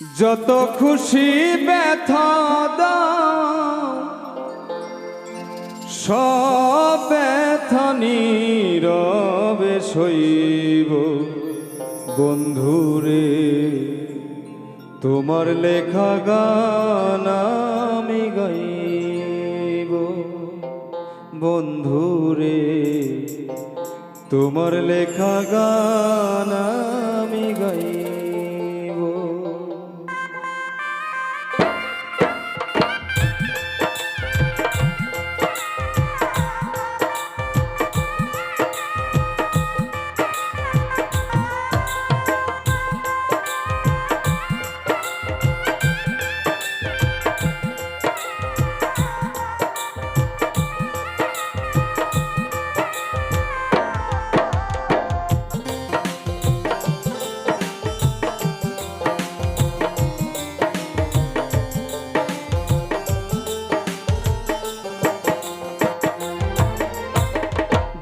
যত খুশি ব্যথা সব ব্যথা নীরবে সইব। বন্ধুরে, তোমার লেখা গান আমি গাইব। বন্ধুরে, তোমার লেখা গান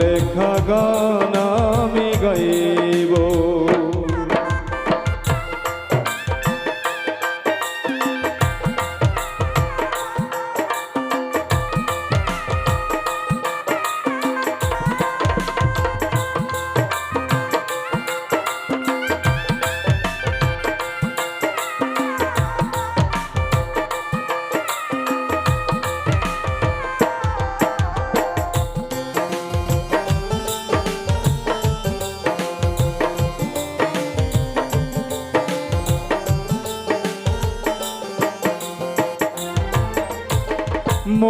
লেখা গান আমি গাইব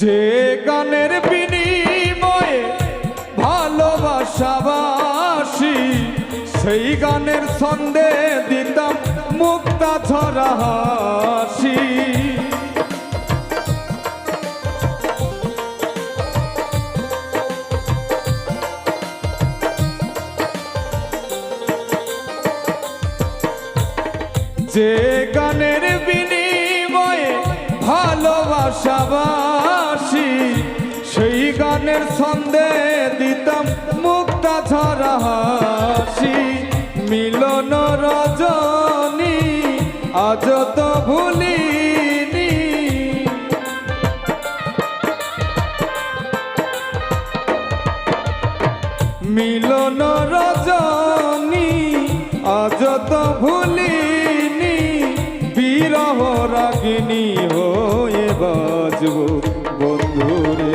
যে গানের বিনিময়ে ভালোবাসাবাসি, সেই গানের ছন্দে দিতাম মুক্তা ছড়া হাসি। যে গানের বিনিময়ে ভালোবাসাবাসি গানের ছন্দে দিতাম মুক্তা ছড়া হাসি। মিলন রজনী, আজ তো ভুলিনি। মিলন রজনী, আজ তো ভুলিনি। বিরহ রাগিনী হয়ে বাজব বন্ধুরে।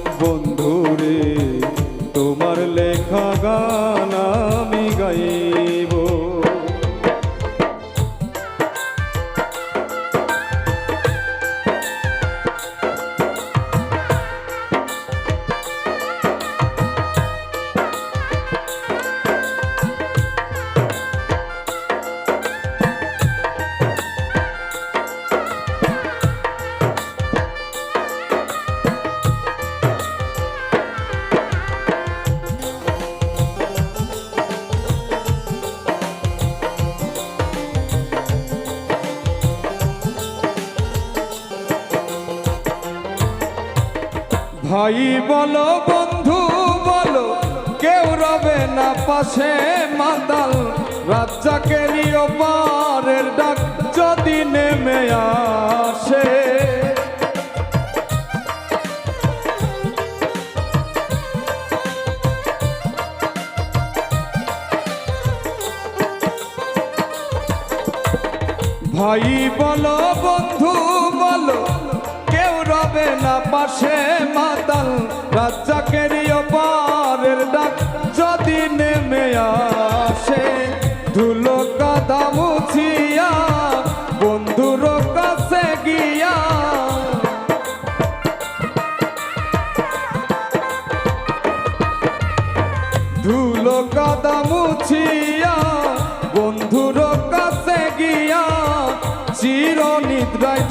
ভাই, বলো বন্ধু, বলো, কেউ রবে না পাশে মাতাল। রাজ্জাকেরই ওপারের ডাক যদি নেমে আসে। ভাই, বলো বন্ধু কেউ রবে না পাশে মাতাল রাজ্জাকেরই ওপারের ডাক যদি নেমে আসে ধুলো কাদা মুছিয়া বন্ধুর কাছে গিয়া। ধুলো কাদা মুছিয়া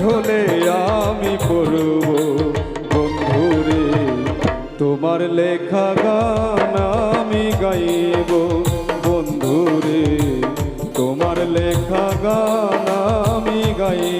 ঢলে আমি পড়ব। বন্ধুরে, তোমার লেখা গান আমি গাইব। বন্ধুরে, তোমার লেখা গান আমি গাইব।